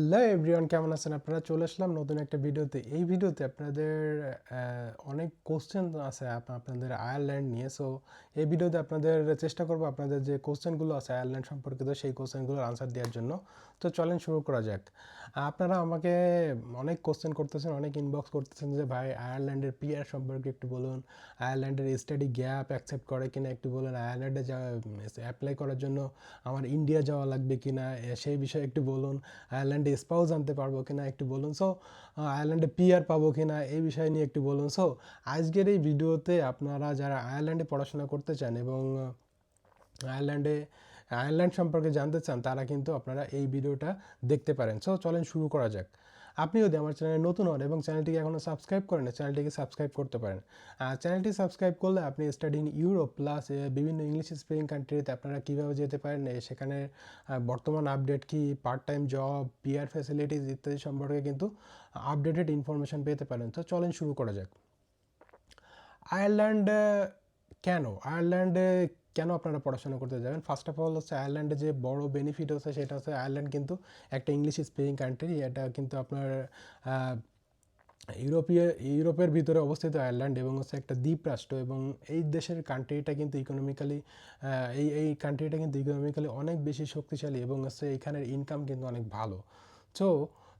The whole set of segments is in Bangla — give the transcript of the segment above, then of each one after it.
হ্যালো এভরিওয়ান, কেমন আছেন? আপনারা চলে আসলাম নতুন একটা ভিডিওতে। এই ভিডিওতে আপনাদের অনেক কোশ্চেন আছে আপনাদের আয়ারল্যান্ড নিয়ে। সো এই ভিডিওতে আপনাদের চেষ্টা করব আপনাদের যে কোশ্চেনগুলো আছে আয়ারল্যান্ড সম্পর্কিত, সেই কোশ্চেনগুলোর আনসার দেওয়ার জন্য। তো চলেন শুরু করা যাক। আপনারা আমাকে অনেক কোশ্চেন করতেছেন, অনেক ইনবক্স করতেছেন যে, ভাই, আয়ারল্যান্ডের পিআর সম্পর্কে একটু বলুন। আয়ারল্যান্ডের স্টাডি গ্যাপ অ্যাকসেপ্ট করে কিনা একটু বলুন? আয়ারল্যান্ডে যা অ্যাপ্লাই করার জন্য আমার ইন্ডিয়া যাওয়া লাগবে কি না সেই বিষয়ে একটু বলুন। আয়ারল্যান্ডে স্পাউস আনতে পারব কিনা একটু বলুন? সো আয়ারল্যান্ডে পিআর পাবো কিনা? এই বিষয় নিয়ে একটু বলুন। সো আজকের এই ভিডিওতে আপনারা যারা আয়ারল্যান্ডে পড়াশোনা করতে চান এবং আয়ারল্যান্ডে আয়ারল্যান্ড সম্পর্কে জানতে চান, তারা কিন্তু আপনারা এই ভিডিওটা দেখতে পারেন। সো চলেন শুরু করা যাক। আপনি যদি আমার চ্যানেলে নতুন হন এবং চ্যানেলটিকে এখনও সাবস্ক্রাইব করেন চ্যানেলটিকে সাবস্ক্রাইব করতে পারেন। আর চ্যানেলটি সাবস্ক্রাইব করলে আপনি স্টাডি ইন ইউরোপ প্লাস বিভিন্ন ইংলিশ স্পিকিং কান্ট্রিতে আপনারা কীভাবে যেতে পারেন সেখানে বর্তমান আপডেট কি part time job PR facilities ইত্যাদি সম্পর্কে কিন্তু আপডেটেড ইনফরমেশন পেতে পারেন। তো চলেন শুরু করা যাক। আয়ারল্যান্ড কেন? আয়ারল্যান্ডে কেন আপনারা পড়াশোনা করতে যাবেন? ফার্স্ট অফ অল হচ্ছে আয়ারল্যান্ডে যে বড় বেনিফিট হচ্ছে সেটা হচ্ছে আয়ারল্যান্ড কিন্তু একটা ইংলিশ স্পিকিং কান্ট্রি এটা কিন্তু আপনার ইউরোপীয়, ইউরোপের ভিতরে অবস্থিত আয়ারল্যান্ড এবং হচ্ছে একটা দ্বীপ রাষ্ট্র এবং এই দেশের কান্ট্রিটা কিন্তু ইকোনমিক্যালি এই এই কান্ট্রিটা কিন্তু ইকোনমিক্যালি অনেক বেশি শক্তিশালী এবং হচ্ছে এখানের ইনকাম কিন্তু অনেক ভালো। সো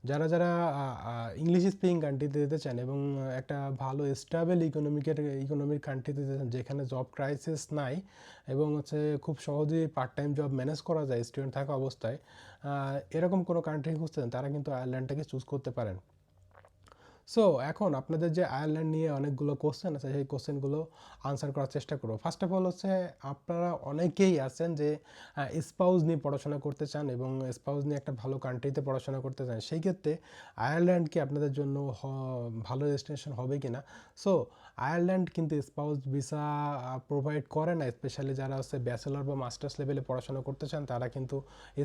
যারা যারা ইংলিশ স্পিকিং কান্ট্রিতে যেতে চান এবং একটা ভালো স্টেবল ইকোনমিকের ইকোনমিক কান্ট্রিতে যেতে চান, যেখানে জব ক্রাইসিস নাই এবং হচ্ছে খুব সহজেই পার্ট টাইম জব ম্যানেজ করা যায় স্টুডেন্ট থাকা অবস্থায় এরকম কোনো কান্ট্রি খুঁজতে চান, তারা কিন্তু আয়ারল্যান্ডটাকে চুজ করতে পারেন। সো এখন আপনাদের যে আয়ারল্যান্ড নিয়ে অনেকগুলো কোশ্চেন আছে, সেই কোশ্চেনগুলো আনসার করার চেষ্টা করব। ফার্স্ট অফ অল হচ্ছে, আপনারা অনেকেই আছেন যে স্পাউস নিয়ে পড়াশোনা করতে চান এবং স্পাউস নিয়ে একটা ভালো কান্ট্রিতে পড়াশোনা করতে চান, সেই ক্ষেত্রে আয়ারল্যান্ড কি আপনাদের জন্য ভালো ডেস্টিনেশন হবে কি না সো আয়ারল্যান্ড কিন্তু স্পাউস ভিসা প্রোভাইড করে না স্পেশালি যারা হচ্ছে ব্যাচেলর বা মাস্টার্স লেভেলে পড়াশোনা করতে চান, তারা কিন্তু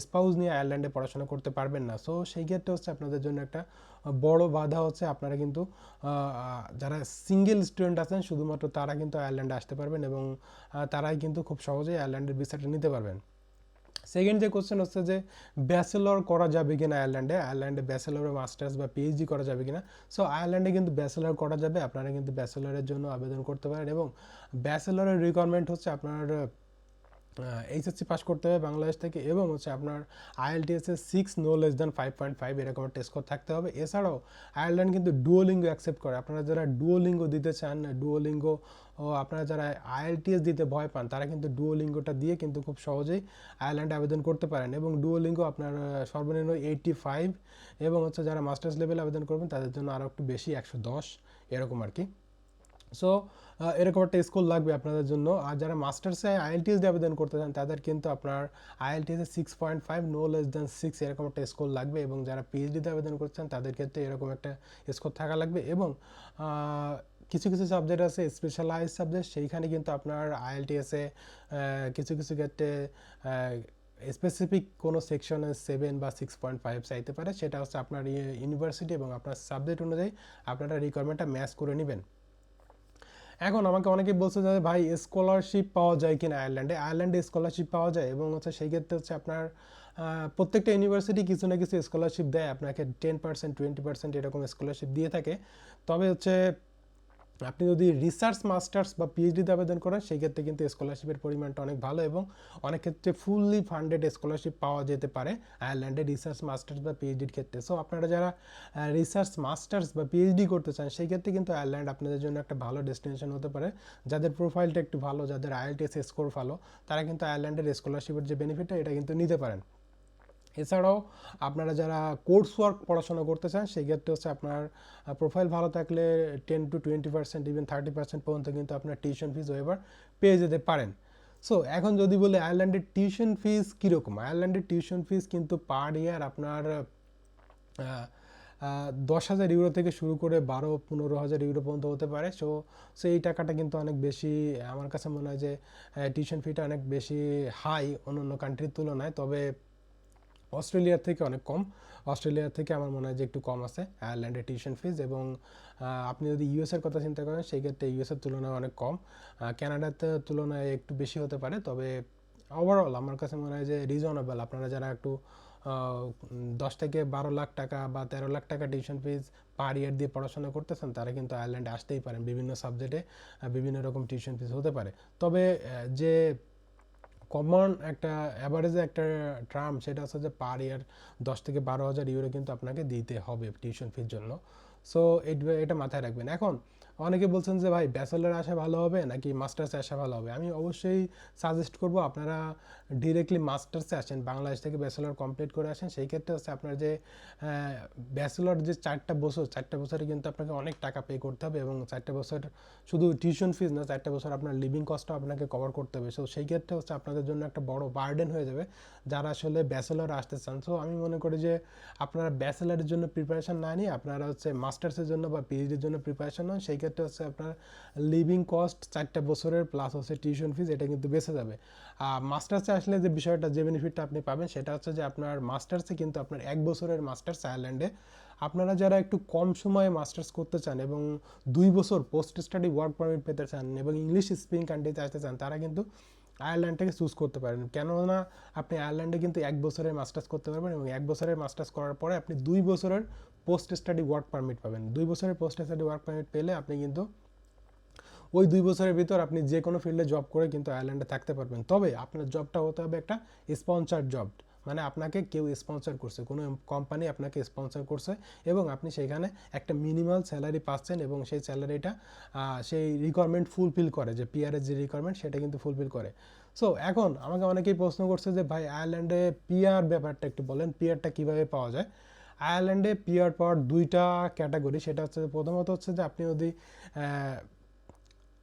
স্পাউস নিয়ে আয়ারল্যান্ডে পড়াশোনা করতে পারবেন না। সো সেই ক্ষেত্রে হচ্ছে আপনাদের জন্য একটা বড় বাধা হচ্ছে আপনারা কিন্তু যারা সিঙ্গেল স্টুডেন্ট আছেন, শুধুমাত্র তারা কিন্তু আয়ারল্যান্ডে আসতে পারবেন এবং তারাই কিন্তু খুব সহজেই আয়ারল্যান্ডের ভিসাটা নিতে পারবেন। সেকেন্ড যে কোশ্চেন হচ্ছে যে ব্যাচেলর করা যাবে কি না আয়ারল্যান্ডে আয়ারল্যান্ডে ব্যাচেলর মাস্টার্স বা পিএইচডি করা যাবে কি না সো আয়ারল্যান্ডে কিন্তু ব্যাচেলর করা যাবে। আপনারা কিন্তু ব্যাচেলরের জন্য আবেদন করতে পারেন এবং ব্যাচেলরের রিকোয়ারমেন্ট হচ্ছে আপনার এইচএসসি পাস করতে হবে বাংলাদেশ থেকে এবং হচ্ছে আপনার আইএলটিএস এর six no less than five point five এরকম টেস্ট স্কোর থাকতে হবে। এছাড়াও আয়ারল্যান্ড কিন্তু ডুয়োলিঙ্গো অ্যাকসেপ্ট করে। আপনারা যারা ডুয়োলিঙ্গো দিতে চান ডুয়োলিঙ্গো ও আপনারা যারা আইএলটিএস দিতে ভয় পান, তারা কিন্তু ডুয়োলিঙ্গোটা দিয়ে কিন্তু খুব সহজেই আয়ারল্যান্ডে আবেদন করতে পারেন এবং ডুয়োলিঙ্গো আপনার সর্বনিম্ন এইটটি ফাইভ এবং হচ্ছে যারা মাস্টার্স লেভেলে আবেদন করবেন, তাদের জন্য আরও একটু বেশি, একশো দশ, এরকম আর কি। সো এরকম একটা স্কুল লাগবে আপনাদের জন্য। আর যারা মাস্টার্সে আইএলটিএস দিয়ে আবেদন করতে চান, তাদের কিন্তু আপনার IELTS six point five no less than six এরকম একটা স্কোর লাগবে এবং যারা পিএইচডিতে আবেদন করছেন তাদের ক্ষেত্রে এরকম একটা স্কোর থাকা লাগবে এবং কিছু কিছু সাবজেক্ট আছে স্পেশালাইজ সাবজেক্ট সেইখানে কিন্তু আপনার আইএলটিএসে কিছু কিছু ক্ষেত্রে স্পেসিফিক কোনো সেকশনে সেভেন বা সিক্স পয়েন্ট ফাইভ চাইতে পারে, সেটা হচ্ছে আপনার ইউনিভার্সিটি এবং আপনার সাবজেক্ট অনুযায়ী আপনারা রিকোয়ারমেন্টটা ম্যাচ করে নেবেন। এখন আমাকে অনেকে বলছে যে, ভাই স্কলারশিপ পাওয়া যায় কিনা আয়ারল্যান্ডে আয়ারল্যান্ডে স্কলারশিপ পাওয়া যায় এবং হচ্ছে সেই ক্ষেত্রে হচ্ছে আপনার প্রত্যেকটা ইউনিভার্সিটি কিছু না কিছু স্কলারশিপ দেয়। আপনাকে টেন পার্সেন্ট টোয়েন্টি পার্সেন্ট এরকম স্কলারশিপ দিয়ে থাকে। তবে হচ্ছে আপনি যদি রিসার্চ মাস্টার্স বা পিএইচডিতে আবেদন করেন, সেই ক্ষেত্রে কিন্তু স্কলারশিপের পরিমাণটা অনেক ভালো এবং অনেক ক্ষেত্রে ফুললি ফান্ডেড স্কলারশিপ পাওয়া যেতে পারে আয়ারল্যান্ডে রিসার্চ মাস্টার্স বা পিএইচডির ক্ষেত্রে। সো আপনারা যারা রিসার্চ মাস্টার্স বা পিএইচডি করতে চান, সেই ক্ষেত্রে কিন্তু আয়ারল্যান্ড আপনাদের জন্য একটা ভালো ডেস্টিনেশন হতে পারে। যাদের প্রোফাইলটা একটু ভালো, যাদের আইএলটিএস স্কোর ভালো, তারা কিন্তু আয়ারল্যান্ডের স্কলারশিপের যে বেনিফিটটা এটা কিন্তু নিতে পারেন। এছাড়াও আপনারা যারা কোর্স ওয়ার্ক পড়াশোনা করতে চান, সেই ক্ষেত্রে হচ্ছে আপনার প্রোফাইল ভালো থাকলে ten to twenty percent even thirty percent পর্যন্ত কিন্তু আপনার টিউশন ফিস ওয়েবার পেয়ে যেতে পারেন। সো এখন যদি বলে আয়ারল্যান্ডের টিউশন ফিস কীরকম? আয়ারল্যান্ডের টিউশন ফিজ কিন্তু পার ইয়ার আপনার দশ হাজার ইউরো থেকে শুরু করে বারো, পনেরো হাজার ইউরো পর্যন্ত হতে পারে। সো সেই টাকাটা কিন্তু অনেক বেশি, আমার কাছে মনে হয় যে টিউশন ফিটা অনেক বেশি হাই অন্য অন্য কান্ট্রির তুলনায়। তবে অস্ট্রেলিয়ার থেকে অনেক কম। অস্ট্রেলিয়ার থেকে আমার মনে হয় যে একটু কম আছে, আয়ারল্যান্ডের টিউশন ফিজ এবং আপনি যদি ইউএসের কথা চিন্তা করেন সেই ক্ষেত্রে ইউএসের তুলনায় অনেক কম। ক্যানাডাতে তুলনায় একটু বেশি হতে পারে, তবে ওভারঅল আমার কাছে মনে হয় যে রিজনেবল আপনারা যারা একটু দশ থেকে বারো লাখ টাকা বা তেরো লাখ টাকা টিউশন ফিজ পার ইয়ার দিয়ে পড়াশোনা করতেছেন, তারা কিন্তু আয়ারল্যান্ডে আসতেই পারেন। বিভিন্ন সাবজেক্টে বিভিন্ন রকম টিউশন ফিজ হতে পারে। তবে যে কমন একটা অ্যাভারেজে একটা টার্ম সেটা হচ্ছে যে পার ইয়ার দশ থেকে বারো হাজার ইউরো কিন্তু আপনাকে দিতে হবে টিউশন ফির জন্য। সো এটা মাথায় রাখবেন। এখন অনেকে বলছেন যে, ভাই, ব্যাচেলার আসা ভালো হবে নাকি মাস্টার্সে আসা ভালো হবে? আমি অবশ্যই সাজেস্ট করব, আপনারা ডিরেক্টলি মাস্টার্সে আসেন, বাংলাদেশ থেকে ব্যাচেলার কমপ্লিট করে আসেন। সেই ক্ষেত্রে হচ্ছে আপনার যে ব্যাচেলার যে চারটা বছর, চারটা বছরে কিন্তু আপনাকে অনেক টাকা পে করতে হবে এবং চারটা বছর শুধু টিউশন ফিজ না, চারটা বছর আপনার লিভিং কস্টও আপনাকে কভার করতে হবে। সো সেই ক্ষেত্রে হচ্ছে আপনাদের জন্য একটা বড় বার্ডেন হয়ে যাবে যারা আসলে ব্যাচেলার আসতে চান। সো আমি মনে করি যে, আপনারা ব্যাচেলারের জন্য প্রিপারেশন না নিয়ে আপনারা হচ্ছে মাস্টার্সের জন্য বা পিএইচডির জন্য প্রিপারেশন নেন সেই ক্ষেত্রে হচ্ছে আপনার লিভিং কস্ট চারটা বছরের প্লাস হচ্ছে টিউশন ফিজ এটা কিন্তু বেঁচে যাবে। আর মাস্টার্সে আসলে যে বিষয়টা, যে বেনিফিটটা আপনি পাবেন, সেটা হচ্ছে যে আপনার মাস্টার্সে কিন্তু আপনার এক বছরের মাস্টার্স আয়ারল্যান্ডে আপনারা যারা একটু কম সময়ে মাস্টার্স করতে চান এবং দুই বছর পোস্ট স্টাডি ওয়ার্ক পারমিট পেতে চান এবং ইংলিশ স্পিকিং কান্ট্রিতে আসতে চান, তারা কিন্তু আয়ারল্যান্ডটাকে চুজ করতে পারেন। কেননা আপনি আয়ারল্যান্ডে কিন্তু এক বছরের মাস্টার্স করতে পারবেন এবং এক বছরের মাস্টার্স করার পরে আপনি দুই বছরের পোস্ট স্টাডি ওয়ার্ক পারমিট পাবেন। দুই বছরের পোস্ট স্টাডি ওয়ার্ক পারমিট পেলে আপনি কিন্তু ওই দুই বছরের ভিতর আপনি যে কোনো ফিল্ডে জব করে কিন্তু আয়ারল্যান্ডে থাকতে পারবেন। তবে আপনার জবটা হতে হবে একটা স্পন্সার জব মানে আপনাকে কেউ স্পন্সর করছে, কোনো কোম্পানি আপনাকে স্পন্সর করছে এবং আপনি সেখানে একটা মিনিমাল স্যালারি পাচ্ছেন এবং সেই স্যালারিটা সেই রিকোয়ারমেন্ট ফুলফিল করে, যে পিআরের যে রিকোয়ারমেন্ট সেটা কিন্তু ফুলফিল করে। সো এখন আমাকে অনেকেই প্রশ্ন করছে যে, ভাই আয়ারল্যান্ডে পিআর ব্যাপারটা একটু বলেন পিআরটা কীভাবে পাওয়া যায়? আয়ারল্যান্ডে পিআর পাওয়ার দুইটা ক্যাটাগরি। সেটা হচ্ছে প্রথমত হচ্ছে যে আপনি যদি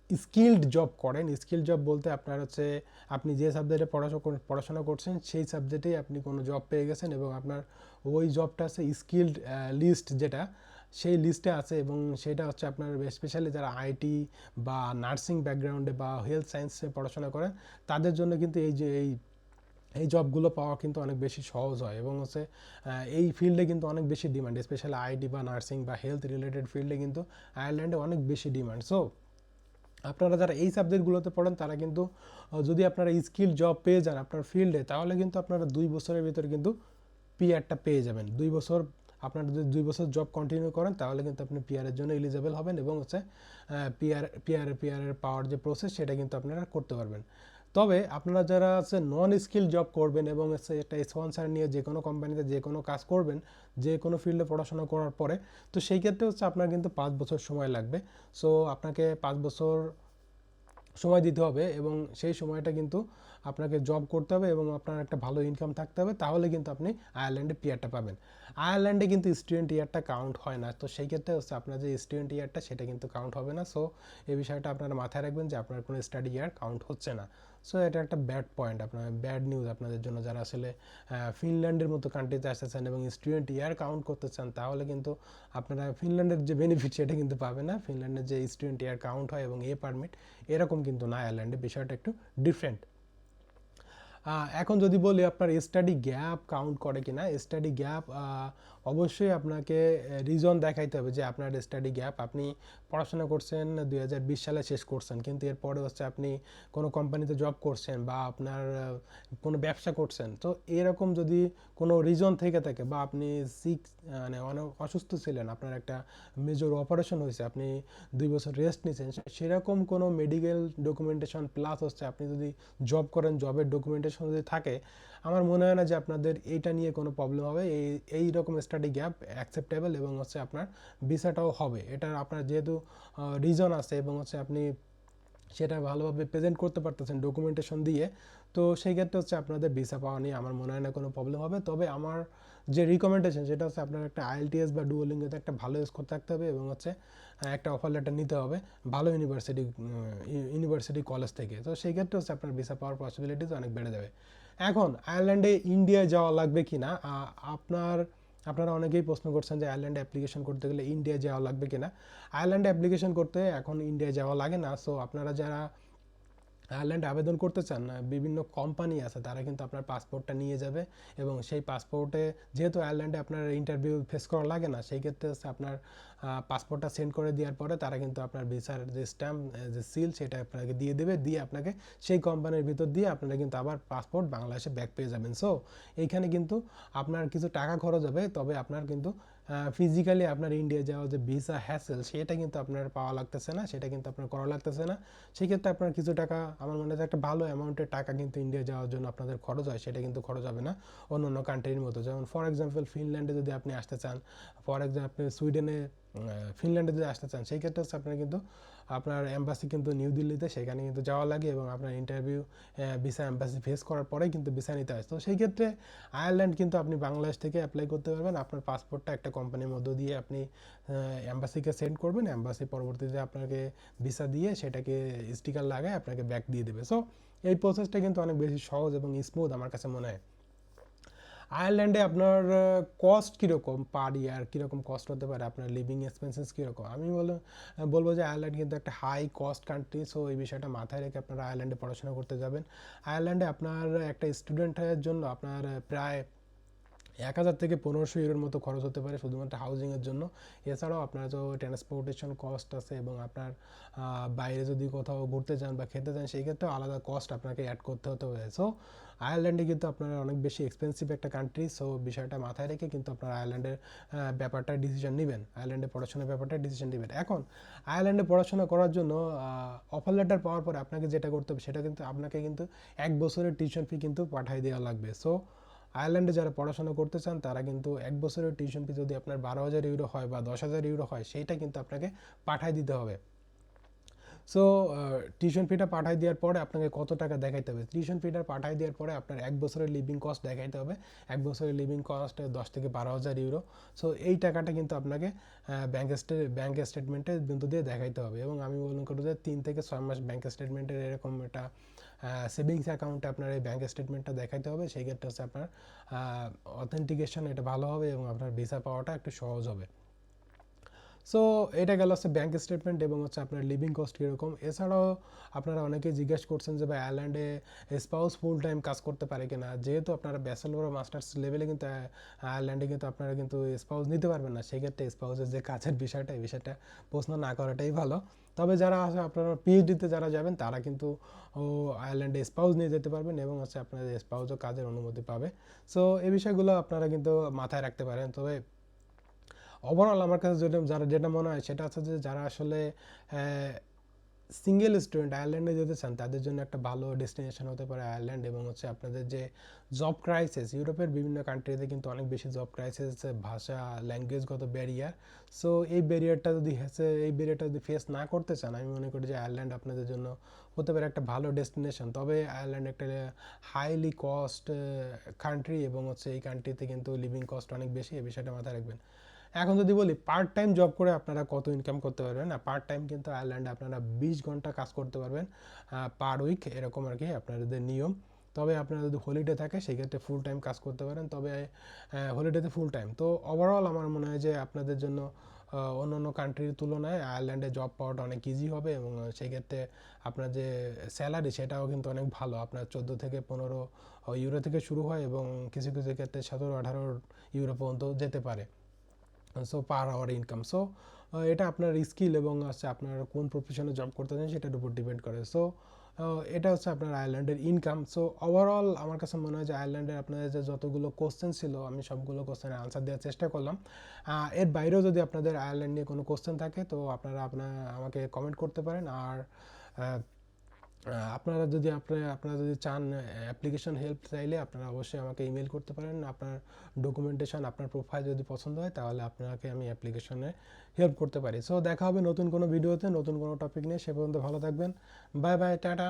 স্কিল্ড জব করেন, স্কিল্ড জব বলতে আপনার হচ্ছে আপনি যে সাবজেক্টে পড়াশোনা পড়াশোনা করছেন, সেই সাবজেক্টেই আপনি কোনো জব পেয়ে গেছেন এবং আপনার ওই জবটা আছে স্কিল্ড লিস্ট যেটা, সেই লিস্টে আছে এবং সেটা হচ্ছে আপনার স্পেশালি যারা আইটি বা নার্সিং ব্যাকগ্রাউন্ডে বা হেলথ সায়েন্সে পড়াশোনা করেন, তাদের জন্য কিন্তু এই যে, এই এই জবগুলো পাওয়া কিন্তু অনেক বেশি সহজ হয় এবং হচ্ছে এই ফিল্ডে কিন্তু অনেক বেশি ডিমান্ড স্পেশালি আইটি বা নার্সিং বা হেলথ রিলেটেড ফিল্ডে কিন্তু আয়ারল্যান্ডে অনেক বেশি ডিমান্ড সো আপনারা যারা এই সাবজেক্টগুলোতে পড়েন, তারা কিন্তু যদি আপনারা স্কিল জব পেয়ে যান আপনার ফিল্ডে তাহলে কিন্তু আপনারা দুই বছরের ভিতরে কিন্তু পিআরটা পেয়ে যাবেন। দুই বছর আপনারা যদি দুই বছর জব কন্টিনিউ করেন, তাহলে কিন্তু আপনি পিআরের জন্য এলিজেবল হবেন এবং হচ্ছে পিআর পিআর পিআরের পাওয়ার যে প্রসেস সেটা কিন্তু আপনারা করতে পারবেন। তবে আপনারা যারা আছে নন স্কিল জব করবেন এবং একটা স্পন্সার নিয়ে যে কোনো কোম্পানিতে যে কোনো কাজ করবেন, যে কোনো ফিল্ডে পড়াশোনা করার পরে, তো সেই ক্ষেত্রে হচ্ছে আপনার কিন্তু পাঁচ বছর সময় লাগবে। সো আপনাকে পাঁচ বছর সময় দিতে হবে এবং সেই সময়টা কিন্তু আপনাকে জব করতে হবে এবং আপনার একটা ভালো ইনকাম থাকতে হবে। তাহলে কিন্তু আপনি আয়ারল্যান্ডে পিয়ারটা পাবেন। আয়ারল্যান্ডে কিন্তু স্টুডেন্ট ইয়ারটা কাউন্ট হয় না। তো সেই ক্ষেত্রে হচ্ছে আপনার যে স্টুডেন্ট ইয়ারটা সেটা কিন্তু কাউন্ট হবে না। সো এই বিষয়টা আপনারা মাথায় রাখবেন যে আপনার কোনো স্টাডি ইয়ার কাউন্ট হচ্ছে না। সো এটা একটা ব্যাড পয়েন্ট আপনার ব্যাড নিউজ আপনাদের জন্য। যারা আসলে ফিনল্যান্ডের মতো কান্ট্রিতে আসতে চান এবং স্টুডেন্ট ইয়ার কাউন্ট করতে চান, তাহলে কিন্তু আপনারা ফিনল্যান্ডের যে বেনিফিট সেটা কিন্তু পাবেন না। ফিনল্যান্ডের যে স্টুডেন্ট ইয়ার কাউন্ট হয় এবং এ পারমিট এরকম কিন্তু না। আয়ারল্যান্ডে বিষয়টা একটু ডিফারেন্ট এখন যদি বলি আপনার স্টাডি গ্যাপ কাউন্ট করে কিনা স্টাডি গ্যাপ অবশ্যই আপনাকে রিজন দেখাইতে হবে যে আপনার স্টাডি গ্যাপ আপনি পড়াশোনা করছেন, দুই হাজার বিশ সালে শেষ করছেন, কিন্তু এরপরে হচ্ছে আপনি কোনো কোম্পানিতে জব করছেন বা আপনার কোনো ব্যবসা করছেন। তো এরকম যদি কোনো রিজন থেকে থাকে বা আপনি সিক মানে অনেক অসুস্থ ছিলেন, আপনার একটা মেজর অপারেশন হয়েছে, আপনি দুই বছর রেস্ট নিয়েছেন সেরকম কোনো মেডিকেল ডকুমেন্টেশন প্লাস হচ্ছে আপনি যদি জব করেন জবের ডকুমেন্টেশন যদি থাকে, আমার মনে হয় না যে আপনাদের এইটা নিয়ে কোনো প্রবলেম হবে। এই এই রকম স্টাডি গ্যাপ অ্যাকসেপ্টেবল এবং হচ্ছে আপনার ভিসাটাও হবে। এটা আপনার যেহেতু রিজন আছে এবং হচ্ছে আপনি সেটা ভালোভাবে প্রেজেন্ট করতে পারতেছেন ডকুমেন্টেশন দিয়ে, তো সেই ক্ষেত্রে হচ্ছে আপনাদের ভিসা পাওয়া নিয়ে আমার মনে হয় না কোনো প্রবলেম হবে। তবে আমার যে রিকমেন্ডেশন সেটা হচ্ছে আপনার একটা আইএলটিএস বা ডুয়োলিঙ্গোতে একটা ভালো স্কোর থাকতে হবে এবং হচ্ছে একটা অফার লেটার নিতে হবে ভালো ইউনিভার্সিটি ইউনিভার্সিটি কলেজ থেকে। তো সেই ক্ষেত্রে হচ্ছে আপনার ভিসা পাওয়ার পসিবিলিটিস অনেক বেড়ে যাবে। এখন আয়ারল্যান্ডে ইন্ডিয়ায় যাওয়া লাগবে কি না আপনার, আপনারা অনেকেই প্রশ্ন করছেন যে আয়ারল্যান্ডে অ্যাপ্লিকেশন করতে গেলে ইন্ডিয়া যাওয়া লাগবে কিনা? আয়ারল্যান্ডে অ্যাপ্লিকেশন করতে এখন ইন্ডিয়া যাওয়া লাগে না। সো আপনারা যারা আয়ারল্যান্ডে আবেদন করতে চান না বিভিন্ন কোম্পানি আছে, তারা কিন্তু আপনার পাসপোর্টটা নিয়ে যাবে এবং সেই পাসপোর্টে যেহেতু আয়ারল্যান্ডে আপনার ইন্টারভিউ ফেস করা লাগে না, সেই ক্ষেত্রে আপনার পাসপোর্টটা সেন্ড করে দেওয়ার পরে তারা কিন্তু আপনার ভিসার যে স্ট্যাম্প যে সিল সেটা আপনাকে দিয়ে দেবে, দিয়ে আপনাকে সেই কোম্পানির ভিতর দিয়ে আপনারা কিন্তু আবার পাসপোর্ট বাংলাদেশে ব্যাক পেয়ে যাবেন। সো এইখানে কিন্তু আপনার কিছু টাকা খরচ হবে, তবে আপনার কিন্তু ফিজিক্যালি আপনার ইন্ডিয়া যাওয়া যে ভিসা হ্যাসেল সেটা কিন্তু আপনার পাওয়া লাগতেছে না, সেটা কিন্তু আপনার করা লাগতেছে না। সেক্ষেত্রে আপনার কিছু টাকা, আমার মনে হয় একটা ভালো অ্যামাউন্টের টাকা কিন্তু ইন্ডিয়া যাওয়ার জন্য আপনাদের খরচ হয়, সেটা কিন্তু খরচ হবে না। অন্য অন্য কান্ট্রির মতো, যেমন ফর এক্সাম্পল ফিনল্যান্ডে যদি আপনি আসতে চান ফর এক্সাম্পল সুইডেনে ফিনল্যান্ডে যদি আসতে চান, সেই ক্ষেত্রে হচ্ছে আপনার কিন্তু আপনার অ্যাম্বাসি কিন্তু নিউ দিল্লিতে সেখানে কিন্তু যাওয়া লাগে এবং আপনার ইন্টারভিউ ভিসা অ্যাম্বাসি ফেস করার পরেই কিন্তু ভিসা নিতে হয়। তো সেই ক্ষেত্রে আয়ারল্যান্ড কিন্তু আপনি বাংলাদেশ থেকে অ্যাপ্লাই করতে পারবেন। আপনার পাসপোর্টটা একটা কোম্পানির মধ্য দিয়ে আপনি অ্যাম্বাসিকে সেন্ড করবেন। অ্যাম্বাসি পরবর্তীতে আপনাকে ভিসা দিয়ে সেটাকে স্টিকার লাগায় আপনাকে ব্যাক দিয়ে দেবে। সো এই প্রসেসটা কিন্তু অনেক বেশি সহজ এবং স্মুথ আমার কাছে মনে হয়। আয়ারল্যান্ডে আপনার কস্ট কীরকম পার ইয়ার কীরকম কস্ট হতে পারে? আপনার লিভিং এক্সপেন্সেস কীরকম? আমি বলো, বলব যে আয়ারল্যান্ড কিন্তু একটা হাই কস্ট কান্ট্রি সো এই বিষয়টা মাথায় রেখে আপনারা আয়ারল্যান্ডে পড়াশোনা করতে যাবেন। আয়ারল্যান্ডে আপনার একটা স্টুডেন্টের জন্য আপনার প্রায় এক হাজার থেকে পনেরোশো ইউরোর মতো খরচ হতে পারে শুধুমাত্র হাউজিংয়ের জন্য। এছাড়াও আপনার তো ট্রান্সপোর্টেশন কস্ট আছে এবং আপনার বাইরে যদি কোথাও ঘুরতে যান বা খেতে যান সেই ক্ষেত্রেও আলাদা কস্ট আপনাকে অ্যাড করতে হতে পারে। সো আয়ারল্যান্ডে কিন্তু আপনারা অনেক বেশি এক্সপেন্সিভ একটা কান্ট্রি সো বিষয়টা মাথায় রেখে কিন্তু আপনারা আয়ারল্যান্ডের ব্যাপারটা ডিসিশন নেবেন। আয়ারল্যান্ডে পড়াশোনার ব্যাপারটা ডিসিশন নেবেন। এখন আয়ারল্যান্ডে পড়াশোনা করার জন্য অফার লেটার পাওয়ার পরে আপনাকে যেটা করতে হবে, সেটা কিন্তু আপনাকে কিন্তু এক বছরের টিউশন ফি কিন্তু পাঠিয়ে দেওয়া লাগবে। সো আয়ারল্যান্ডে যারা পড়াশোনা করতে চান, তারা কিন্তু এক বছরের টিউশন ফি যদি আপনার বারো হাজার ইউরো হয় বা দশ হাজার ইউরো হয়, সেইটা কিন্তু আপনাকে পাঠাই দিতে হবে। সো টিউশন ফিটা পাঠাই দেওয়ার পরে আপনাকে কত টাকা দেখাইতে হবে? টিউশন ফিটা পাঠাই দেওয়ার পরে আপনার এক বছরের লিভিং কস্ট দেখাইতে হবে। এক বছরের লিভিং কস্ট দশ থেকে বারো হাজার ইউরো সো এই টাকাটা কিন্তু আপনাকে ব্যাঙ্ক ব্যাঙ্ক স্টেটমেন্টের বিন্দু দিয়ে দেখাইতে হবে। এবং আমি মনে করি যে তিন থেকে ছয় মাস ব্যাঙ্ক স্টেটমেন্টের এরকম একটা সেভিংস অ্যাকাউন্টে আপনার এই ব্যাঙ্ক স্টেটমেন্টটা দেখাইতে হবে। সেই ক্ষেত্রে হচ্ছে আপনার অথেন্টিকেশন এটা ভালো হবে এবং আপনার ভিসা পাওয়াটা একটু সহজ হবে। সো এটা গেল হচ্ছে ব্যাঙ্ক স্টেটমেন্ট এবং হচ্ছে আপনার লিভিং কস্ট কীরকম। এছাড়াও আপনারা অনেকে জিজ্ঞেস করছেন যে ভাই আয়ারল্যান্ডে স্পাউস ফুল টাইম কাজ করতে পারে কিনা? যেহেতু আপনারা ব্যাচেলর মাস্টার্স লেভেলে কিন্তু আয়ারল্যান্ডে কিন্তু আপনারা কিন্তু স্পাউস নিতে পারবেন না। সেক্ষেত্রে স্পাউসের যে কাজের বিষয়টা, এই বিষয়টা প্রশ্ন না করাটাই ভালো। তবে যারা আছে, আপনারা পিএইচডিতে যারা যাবেন, তারা কিন্তু, ও আয়ারল্যান্ডে স্পাউস নিয়ে যেতে পারবেন এবং হচ্ছে আপনার স্পাউসও কাজের অনুমতি পাবে। সো এই বিষয়গুলো আপনারা কিন্তু মাথায় রাখতে পারেন। তবে ওভারঅল আমার কাছে যেটা, যারা যেটা মনে হয়, সেটা হচ্ছে যে যারা আসলে সিঙ্গেল স্টুডেন্ট আয়ারল্যান্ডে যেতে চান, তাদের জন্য একটা ভালো ডেস্টিনেশন হতে পারে আয়ারল্যান্ড এবং হচ্ছে আপনাদের যে জব ক্রাইসিস ইউরোপের বিভিন্ন কান্ট্রিতে কিন্তু অনেক বেশি জব ক্রাইসিস ভাষা ল্যাঙ্গুয়েজগত ব্যারিয়ার সো এই ব্যারিয়ারটা যদি হেসে এই ব্যারিয়ারটা যদি ফেস না করতে চান, আমি মনে করি যে আয়ারল্যান্ড আপনাদের জন্য হতে পারে একটা ভালো ডেস্টিনেশন তবে আয়ারল্যান্ড একটা হাইলি কস্ট কান্ট্রি এবং হচ্ছে এই কান্ট্রিতে কিন্তু লিভিং কস্ট অনেক বেশি এই বিষয়টা মাথায় রাখবেন। এখন যদি বলি পার্ট টাইম জব করে আপনারা কত ইনকাম করতে পারবেন? না পার্ট টাইম কিন্তু আয়ারল্যান্ডে আপনারা বিশ ঘণ্টা কাজ করতে পারবেন পার উইক এরকম আর কি আপনাদের নিয়ম। তবে আপনারা যদি হলিডে থাকে, সেক্ষেত্রে ফুল টাইম কাজ করতে পারেন। তবে হলিডেতে ফুল টাইম তো ওভারঅল আমার মনে হয় যে আপনাদের জন্য অন্য অন্য কান্ট্রির তুলনায় আয়ারল্যান্ডে জব পাওয়াটা অনেক ইজি হবে এবং সেক্ষেত্রে আপনার যে স্যালারি সেটাও কিন্তু অনেক ভালো। আপনার চোদ্দ থেকে পনেরো ইউরো থেকে শুরু হয় এবং কিছু কিছু ক্ষেত্রে সতেরো, আঠারো ইউরো পর্যন্ত যেতে পারে। So per hour income so এটা আপনার স্কিল এবং হচ্ছে আপনার কোন প্রফেশনে জব করতে চান সেটার উপর ডিপেন্ড করে। সো এটা হচ্ছে আপনার আয়ারল্যান্ডের ইনকাম সো ওভারঅল আমার কাছে মনে হয় যে আয়ারল্যান্ডের আপনাদের যে যতগুলো কোশ্চেন ছিল, আমি সবগুলো কোশ্চেনের আনসার দেওয়ার চেষ্টা করলাম। এর বাইরেও যদি আপনাদের আয়ারল্যান্ড নিয়ে কোনো কোশ্চেন থাকে, তো আপনারা আপনার, আমাকে কমেন্ট করতে পারেন। আর আপনারা যদি আপনারা আপনারা যদি চান অ্যাপ্লিকেশন হেল্প চাইলে আপনারা অবশ্যই আমাকে ইমেল করতে পারেন। আপনার ডকুমেন্টেশন আপনার প্রোফাইল যদি পছন্দ হয়, তাহলে আপনাকে আমি অ্যাপ্লিকেশনে হেল্প করতে পারি। সো দেখা হবে নতুন কোনো ভিডিওতে নতুন কোনো টপিক নিয়ে। সে পর্যন্ত ভালো থাকবেন। Bye bye tata.